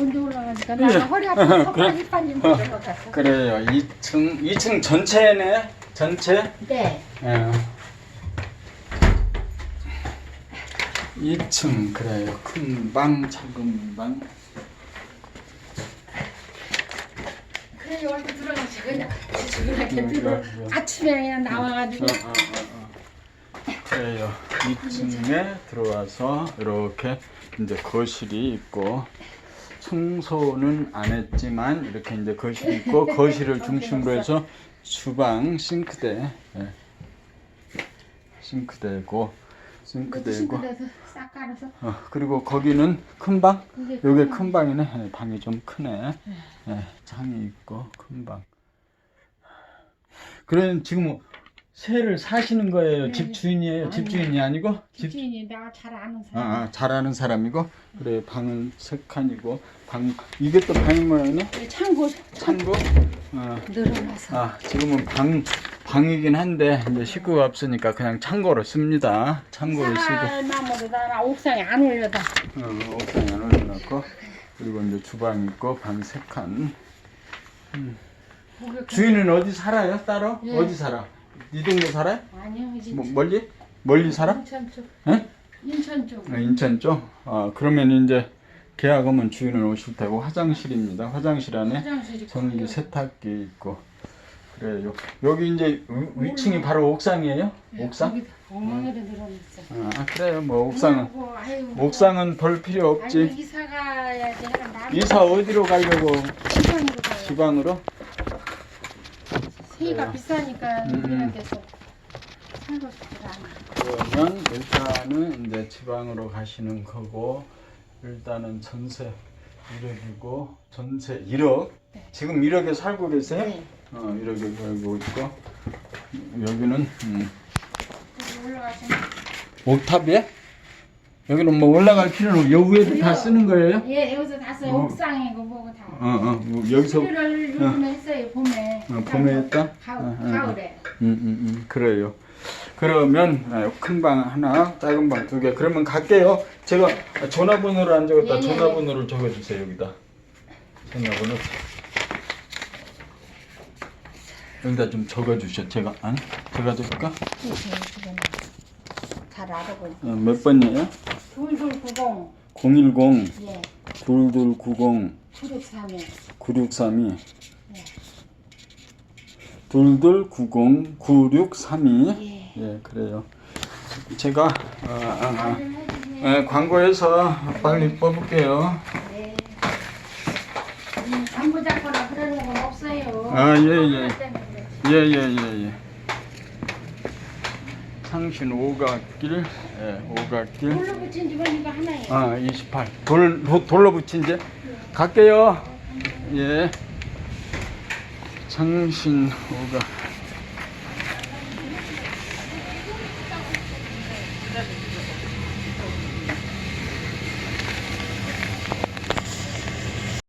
하니까 나는 예. 허리 아파서 그래. 많이 빠진 거 같았어. 그래요. 2층 2층 전체네. 전체. 네. 예. 2층 그래요. 큰 방, 작은 방. 그래 여기 들어가서 그냥 음, 들어 그래, 그래. 아침에 그냥 나와가지고 어, 어, 어, 어. 그래요. 2층에 들어와서 이렇게 이제 거실이 있고 청소는 안 했지만 이렇게 이제 거실이 있고 거실을 중심으로 해서 주방, 싱크대, 예. 싱크대고 싱크대고 싱크대에서 싹 깔아서 어, 그리고 거기는 큰 방. 이게 요게 큰 방이네. 예, 방이 좀 크네. 예, 창이 있고 큰 방. 그래 지금 새를 사시는 거예요. 네, 집 네. 주인이에요. 집 아니요. 주인이 아니고 집 집주인이 내가 잘 아는 아, 사람 아, 잘하는 사람이고 그래 방은 세 칸이고 방 이게 또 방이 뭐였네? 창고 창고. 어. 늘어나서 아 지금은 방 방이긴 한데 이제 식구가 없으니까 그냥 창고로 씁니다. 창고로 쓰고. 나무도 나 옥상에 안 올려다 어, 옥상에 안 올려놓고 그리고 이제 주방 있고 방 세 칸. 주인은 어디 살아요? 따로? 예. 어디 살아? 이 동네 살아요? 아니요 뭐, 멀리? 멀리 살아? 인천 쪽 예? 인천 쪽 아, 인천 쪽? 아 그러면 이제 계약하면 주인은 오실 테고 화장실입니다. 화장실 안에 화장실이 전기 커요. 세탁기 있고 그래요. 여기 이제 위, 위층이 바로 옥상이에요? 네, 옥상? 거기 엉망이로 늘어났어 아 그래요. 뭐 옥상은 아이고, 아이고, 옥상은 볼 필요 없지. 이사 하나 남 이사 어디로 가려고? 시간으로 가요 지방으로? 세가 비싸니까 음, 데서 살고 싶지 않아. 그러면 일단은 이제 지방으로 가시는 거고 일단은 전세 1억이고 전세 1억. 네. 지금 1억에 살고 계세요? 네. 어 1억에 살고 있고. 여기는 음, 여기 올라가시면 옥탑이야? 여기는 뭐 올라갈 필요는 없고 요 위에도 다 쓰는 거예요? 예 여기서 다 써요 어. 옥상이고 뭐고 다 어 어 뭐 여기서 음 수리를 요즘에 했어요 봄에 어, 봄에 했다? 가, 어, 어, 가을에 음, 음, 그래요. 그러면 큰 방 하나, 작은 방 두 개. 그러면 갈게요. 제가 전화번호를 안 적었다. 예, 예, 예. 전화번호를 적어주세요 여기다. 전화번호. 여기다 좀 적어주셔. 제가 안? 제가 적을까? 잘 알아보니 어, 몇 번이에요? 둘둘구공 010 예 2290 구육삼에 9632 네. 2290 9632 예 예, 그래요. 제가 아, 아, 아. 네, 광고해서 빨리 뽑을게요. 네 음, 안부 잡거나 그러는 건 없어요 아, 예, 예. 예, 예, 예, 예. 평신 오각길, 예, 오각길. 돌로 붙인 집은 이거 하나예요. 아, 28. 돌, 도, 돌로 붙인 제. 갈게요. 예. 창신 오각.